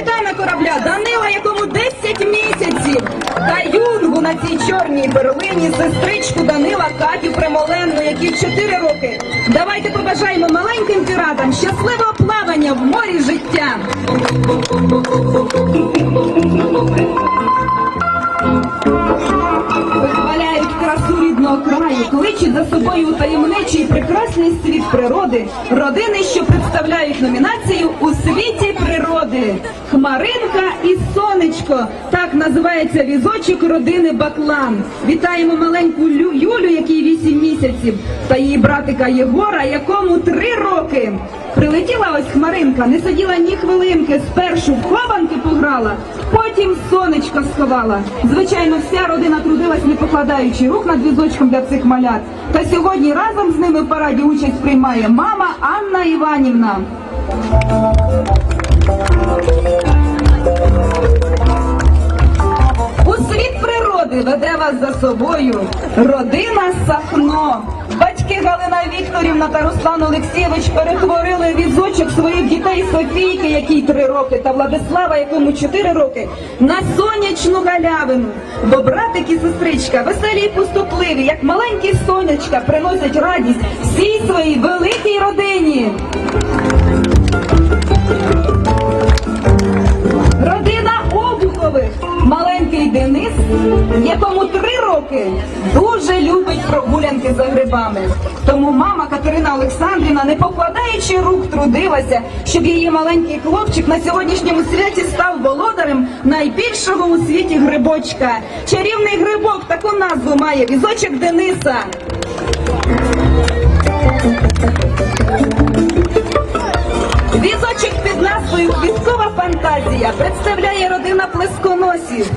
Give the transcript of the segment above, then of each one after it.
капітана корабля Данила, якому 10 місяців, та юнгу на цій чорній перлині, сестричку Данила Катю Примоленну, якій 4 роки. Давайте побажаємо маленьким піратам щасливого плавання в морі життя. Кличуть за собою таємничий прекрасний світ природи, родини, що представляють номінацію у світі природи. Хмаринка і сонечко. Так називається візочок родини Баклан. Вітаємо маленьку Лю- Юлю, якій 8 місяців, та її братика Єгора, якому 3 роки. Прилетіла ось хмаринка, не сиділа ні хвилинки, спершу в хованки пограла, потім сонечко сховала. Звичайно, вся родина трудилась, не покладаючи рук над візочком для цих малят. Та сьогодні разом з ними в параді участь приймає мама Анна Іванівна. У світ природи веде вас за собою родина Сахно. Батьки Галина Вікторівна та Руслан Олексійович перетворили візочок своїх дітей Софійки, якій три роки, та Владислава, якому чотири роки, на сонячну галявину. Бо братик і сестричка веселі і пустопливі, як маленькі сонячка, приносять радість всій своїй великій родині. Родина Обухових. Маленький Денис, якому три роки, дуже любить прогулянки за грибами. Тому мама Катерина Олександрівна, не покладаючи рук, трудилася, щоб її маленький хлопчик на сьогоднішньому святі став володарем найбільшого у світі грибочка. Чарівний грибок таку назву має візочок Дениса. Візочок під назвою Квіткова фантазія представляє родина плесконосів.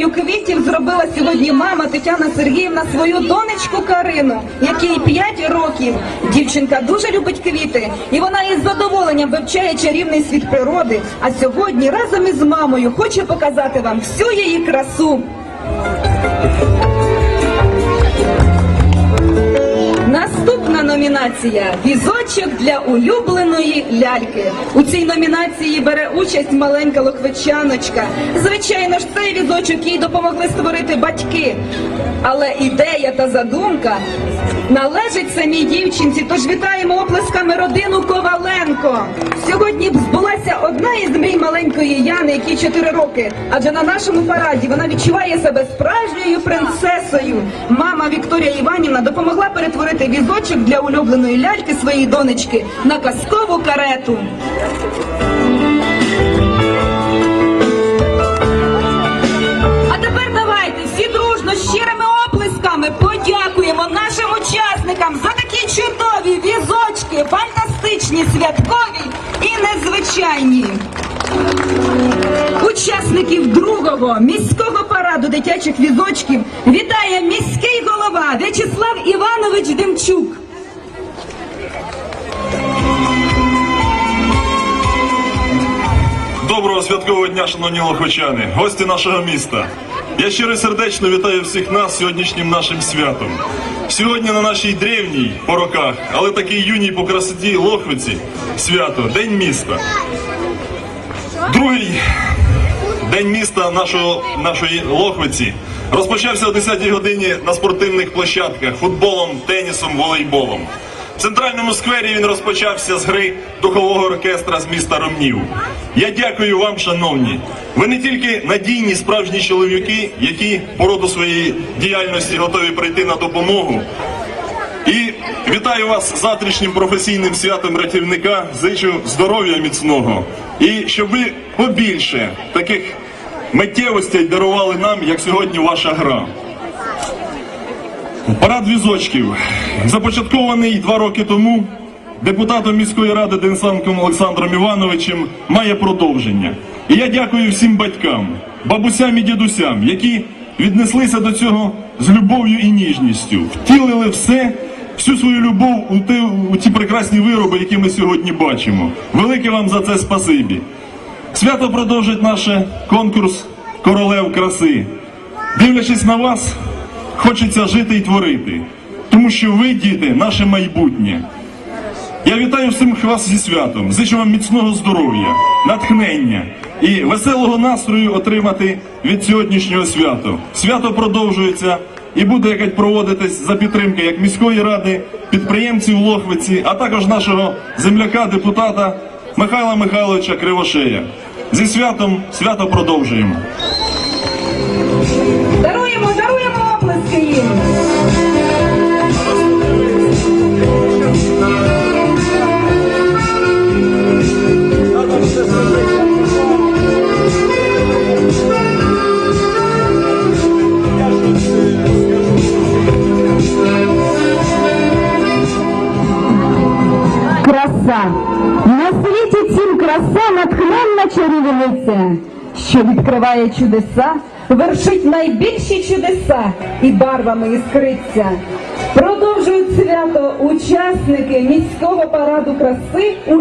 Королевою квітів зробила сьогодні мама Тетяна Сергіївна свою донечку Карину, якій 5 років. Дівчинка дуже любить квіти, і вона із задоволенням вивчає чарівний світ природи. А сьогодні разом із мамою хоче показати вам всю її красу. Номінація візочок для улюбленої ляльки. У цій номінації бере участь маленька лохвичаночка. Звичайно ж, цей візочок їй допомогли створити батьки. Але ідея та задумка належить самій дівчинці. Тож вітаємо оплесками родину Коваленко. Сьогодні збулася одна із мрій маленької Яни, якій 4 роки. Адже на нашому параді вона відчуває себе справжньою принцесою. Мама Вікторія Іванівна допомогла перетворити візочок для улюбленої ляльки своєї донечки на казкову карету. А тепер давайте всі дружно щирими оплесками подякуємо нашим учасникам за такі чудові візочки, фантастичні, святкові і незвичайні. Учасників другого міського параду дитячих візочків вітає міський голова В'ячеслав Іванович Демчук. Доброго святкового дня, шановні лохочани, гості нашого міста. Я щиро сердечно вітаю всіх нас сьогоднішнім нашим святом. Сьогодні на нашій древній по роках, але такій юній по красоті Лохвиці свято День міста. Другий день міста нашого, нашої Лохвиці розпочався о 10 годині на спортивних площадках футболом, тенісом, волейболом. В центральному сквері він розпочався з гри духового оркестра з міста Ромнів. Я дякую вам, шановні. Ви не тільки надійні справжні чоловіки, які по роду своєї діяльності готові прийти на допомогу. І вітаю вас з завтрашнім професійним святом рятівника. Зичу здоров'я міцного. І щоб ви побільше таких миттєвостей дарували нам, як сьогодні ваша гра. Парад візочків започаткований два роки тому депутатом міської ради Денисенком Олександром Івановичем має продовження. І я дякую всім батькам, бабусям і дідусям, які віднеслися до цього з любов'ю і ніжністю, втілили все, всю свою любов у, те, у ті прекрасні вироби, які ми сьогодні бачимо. Велике вам за це спасибі. Свято продовжить наш конкурс королев краси. Дивлячись на вас, хочеться жити і творити, тому що ви, діти, наше майбутнє. Я вітаю всіх вас зі святом. Зичу вам міцного здоров'я, натхнення і веселого настрою отримати від сьогоднішнього свята. Свято продовжується і буде якось проводитись за підтримки як міської ради, підприємців Лохвиці, а також нашого земляка, депутата Михайла Михайловича Кривошея. Зі святом свято продовжуємо. Краса. На світі цім краса натхненна чарівниця, Що відкриває чудеса, вершить найбільші чудеса і барвами іскриться. Продовжують свято учасники міського параду краси у